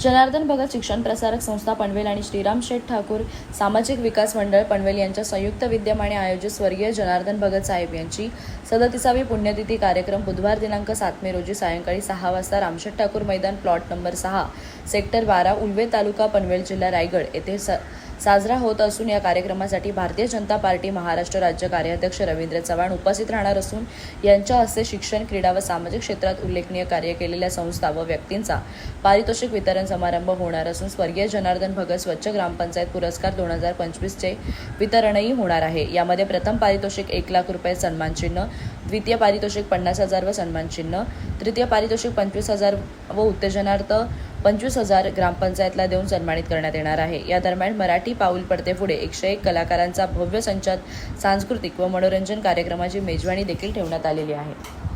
जनार्दन भगत शिक्षण प्रसारक संस्था पनवेल आणि श्रीराम शेठ ठाकूर सामाजिक विकास मंडळ पनवेल यांच्या संयुक्त विद्यमाने आयोजित स्वर्गीय जनार्दन भगत साहेब यांची सदतिसावी पुण्यतिथी कार्यक्रम बुधवार दिनांक सात मे रोजी सायंकाळी सहा वाजता रामशेठ ठाकूर मैदान प्लॉट नंबर सहा सेक्टर बारा उल्वे तालुका पनवेल जिल्हा रायगड येथे स साजरा होत असून या कार्यक्रमासाठी भारतीय जनता पार्टी महाराष्ट्र राज्य कार्याध्यक्ष रवींद्र चव्हाण उपस्थित राहणार असून यांच्या हस्ते शिक्षण क्रीडा व सामाजिक क्षेत्रात उल्लेखनीय कार्य केलेल्या संस्था व व्यक्तींचा पारितोषिक वितरण समारंभ होणार असून स्वर्गीय जनार्दन भगत स्वच्छ ग्रामपंचायत पुरस्कार दोन हजार पंचवीसचे वितरणही होणार आहे. यामध्ये प्रथम पारितोषिक एक लाख रुपये सन्मानचिन्ह द्वितीय पारितोषिक पन्नास हजार व सन्मानचिन्ह तृतीय पारितोषिक पंचवीस हजार व उत्तेजनार्थ पंचवीस हजार ग्रामपंचायतला देऊन सन्मानित करण्यात येणार आहे. या दरम्यान मराठी पाऊल पडते पुढे. एकशे एक कलाकारांचा भव्य संचात सांस्कृतिक व मनोरंजन कार्यक्रमाची मेजवानी देखील ठेवण्यात आलेली आहे.